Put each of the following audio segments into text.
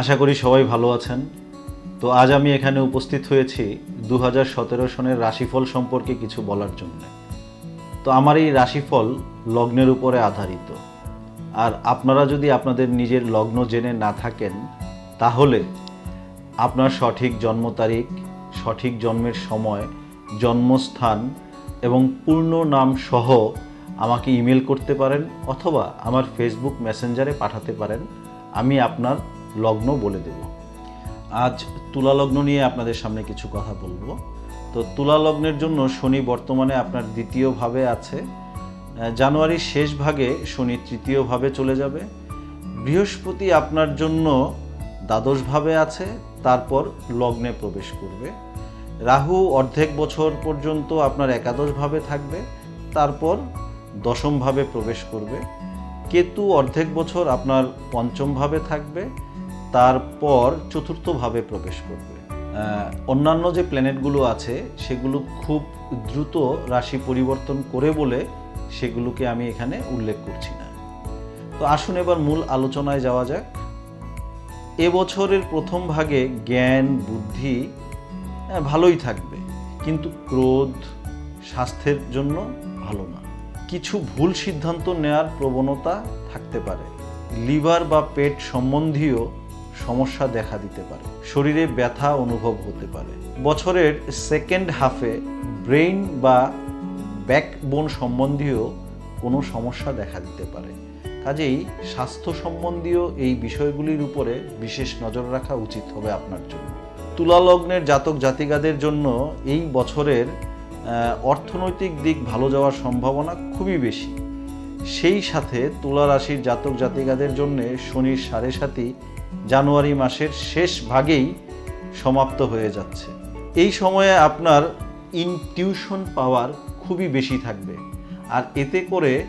আশা করি সবাই ভালো আছেন। তো আজ আমি এখানে উপস্থিত হয়েছি দু হাজার সতেরো সনের রাশিফল সম্পর্কে কিছু বলার জন্য। তো আমার এই রাশিফল লগ্নের উপরে আধারিত। আর আপনারা যদি আপনাদের নিজের লগ্ন জেনে না থাকেন, তাহলে আপনার সঠিক জন্ম তারিখ, সঠিক জন্মের সময়, জন্মস্থান এবং পূর্ণ নাম সহ আমাকে ইমেল করতে পারেন অথবা আমার ফেসবুক মেসেঞ্জারে পাঠাতে পারেন। আমি আপনার লগ্ন বলে দেব। আজ তুলা লগ্ন নিয়ে আপনাদের সামনে কিছু কথা বলব। তো তুলা লগ্নের জন্য শনি বর্তমানে আপনার দ্বিতীয় ভাবে আছে। জানুয়ারির শেষ ভাগে শনি তৃতীয় ভাবে চলে যাবে। বৃহস্পতি আপনার জন্য দ্বাদশ ভাবে আছে, তারপর লগ্নে প্রবেশ করবে। রাহু অর্ধেক বছর পর্যন্ত আপনার একাদশ ভাবে থাকবে, তারপর দশম ভাবে প্রবেশ করবে। কেতু অর্ধেক বছর আপনার পঞ্চম ভাবে থাকবে তারপর চতুর্থভাবে প্রবেশ করবে। অন্যান্য যে প্ল্যানেটগুলো আছে সেগুলো খুব দ্রুত রাশি পরিবর্তন করে বলে সেগুলোকে আমি এখানে উল্লেখ করছি না। তো আসুন এবার মূল আলোচনায় যাওয়া যাক। এবছরের প্রথম ভাগে জ্ঞান বুদ্ধি হ্যাঁ, ভালোই থাকবে কিন্তু ক্রোধ স্বাস্থ্যের জন্য ভালো না। কিছু ভুল সিদ্ধান্ত নেয়ার প্রবণতা থাকতে পারে। লিভার বা পেট সম্বন্ধীয় সমস্যা দেখা দিতে পারে। শরীরে ব্যথা অনুভব হতে পারে। বছরের সেকেন্ড হাফে ব্রেইন বা ব্যাকবোন সম্বন্ধীয় কোনো সমস্যা দেখা দিতে পারে। কাজেই স্বাস্থ্য সম্বন্ধীয় এই বিষয়গুলির উপরে বিশেষ নজর রাখা উচিত হবে আপনার জন্য। তুলা লগ্নের জাতক জাতিকাদের জন্য এই বছরের অর্থনৈতিক দিক ভালো যাওয়ার সম্ভাবনা খুবই বেশি। সেই সাথে তুলা রাশির জাতক জাতিকাদের জন্য শনির সাড়ে সাতি জানুয়ারি মাসের শেষ ভাগেই সমাপ্ত হয়ে যাচ্ছে। এই সময়ে আপনার ইনটিউশন পাওয়ার খুবই বেশি থাকবে। আর এতে করে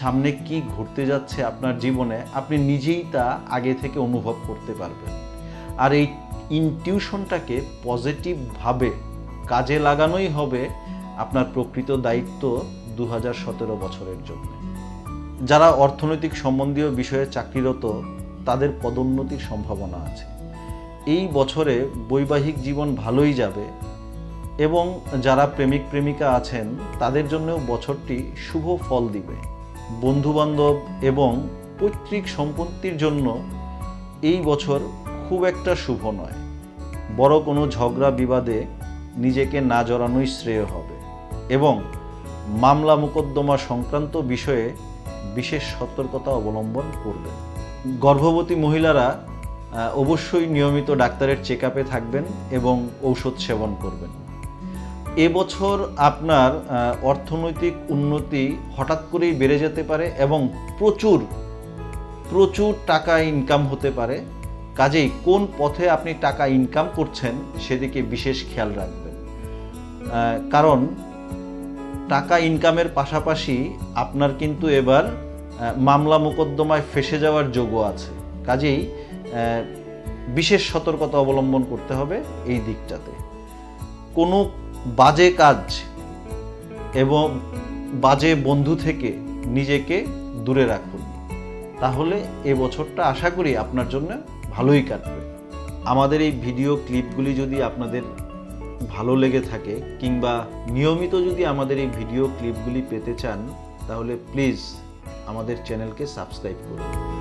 সামনে কি ঘটতে যাচ্ছে আপনার জীবনে, আপনি নিজেই তা আগে থেকে অনুভব করতে পারবেন। আর এই ইনটিউশনটাকে পজিটিভভাবে কাজে লাগানোই হবে আপনার প্রকৃত দায়িত্ব দু বছরের জন্য। যারা অর্থনৈতিক সম্বন্ধীয় বিষয়ে চাকরিরত, তাদের পদোন্নতির সম্ভাবনা আছে। এই বছরে বৈবাহিক জীবন ভালোই যাবে এবং যারা প্রেমিক প্রেমিকা আছেন, তাদের জন্যও বছরটি শুভ ফল দিবে। বন্ধুবান্ধব এবং পৈতৃক সম্পত্তির জন্য এই বছর খুব একটা শুভ নয়। বড় কোনো ঝগড়া বিবাদে নিজেকে না জড়ানোই শ্রেয় হবে। এবং মামলা মোকদ্দমা সংক্রান্ত বিষয়ে বিশেষ সতর্কতা অবলম্বন করবেন। গর্ভবতী মহিলারা অবশ্যই নিয়মিত ডাক্তারের চেক থাকবেন এবং ঔষধ সেবন করবেন। এবছর আপনার অর্থনৈতিক উন্নতি হঠাৎ করেই বেড়ে যেতে পারে এবং প্রচুর প্রচুর টাকা ইনকাম হতে পারে। কাজেই কোন পথে আপনি টাকা ইনকাম করছেন সেদিকে বিশেষ খেয়াল রাখবেন। কারণ টাকা ইনকামের পাশাপাশি আপনার কিন্তু এবার মামলা মোকদ্দমায় ফেসে যাওয়ার যোগ্য আছে। কাজেই বিশেষ সতর্কতা অবলম্বন করতে হবে এই দিকটাতে। কোনো বাজে কাজ এবং বাজে বন্ধু থেকে নিজেকে দূরে রাখুন। তাহলে এ বছরটা আশা করি আপনার জন্য ভালোই কাটবে। আমাদের এই ভিডিও ক্লিপগুলি যদি আপনাদের ভালো লেগে থাকে কিংবা নিয়মিত যদি আমাদের এই ভিডিও ক্লিপগুলি পেতে চান, তাহলে প্লিজ আমাদের চ্যানেলকে সাবস্ক্রাইব করুন।